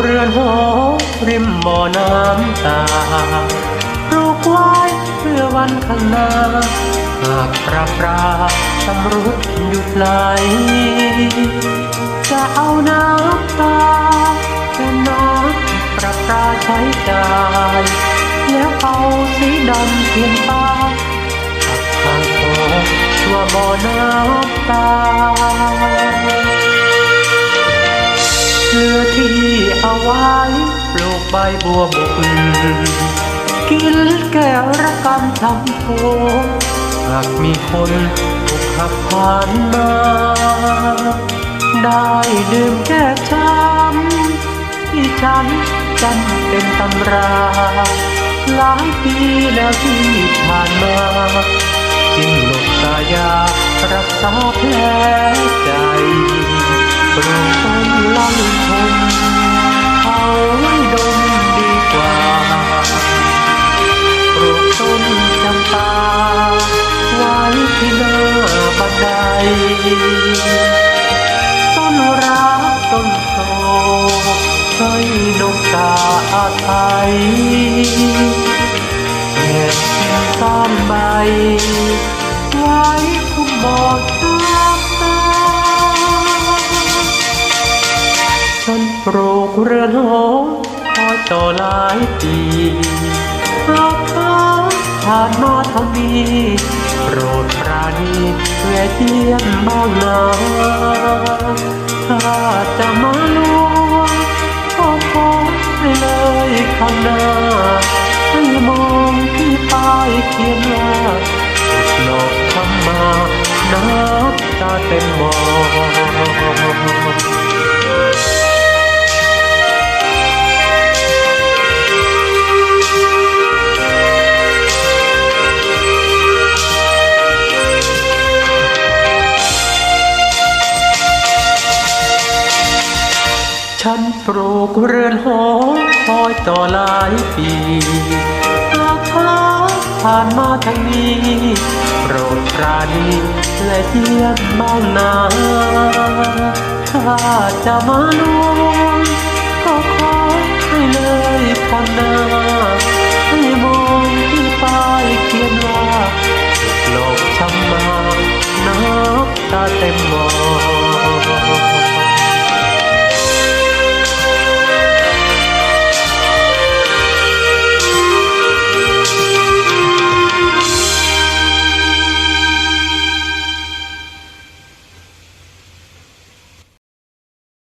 เรือนหอริมบ่อน้ำตาปลูกไว้เพื่อวันข้างหน้าหากประปราชำรุดหยุดไหลจะเอาน้ำตาเป็นน้ำประปราใช้จ่ายแล้วเอาสีดำเทียนตาตัดทางโคชั่วบ่อน้ำตา ไว้ปลูกใบบัวบกกินแก้วระกำทำโพหากมีคนถูกขับผ่านมา ได้ดื่มแก้ช้ำที่ฉันจำเป็นตำรา หลายปีแล้วที่ผ่านมา จึงหลบตายารักษาแผล ต้นรักต้นโตให้นกกาอายเก็บต้นใบไว้คุ้มบอดน้ำตาฉันปลูกเรือนหอคอยต่อหลายปีหากฟ้าผ่านมาทางนี้โปรดปราณี เยี่ยนบ้างนะถ้าจะมาลวงก็ขอให้เลยข้างหน้าให้มองที่ป้ายเขียนว่าหลอกทำมานับตาเต็มมอง ฉันปลูกเรือนหอคอยต่อหลายปีหากฟ้าผ่านมาทางนี้โปรดปราณีและเยี่ยมบ้างนาถ้าจะมาลวงก็ขอให้เลยข้างหน้าให้มองที่ป้ายเขียนว่าโลกช้ำมาน้ำตาเต็มมอง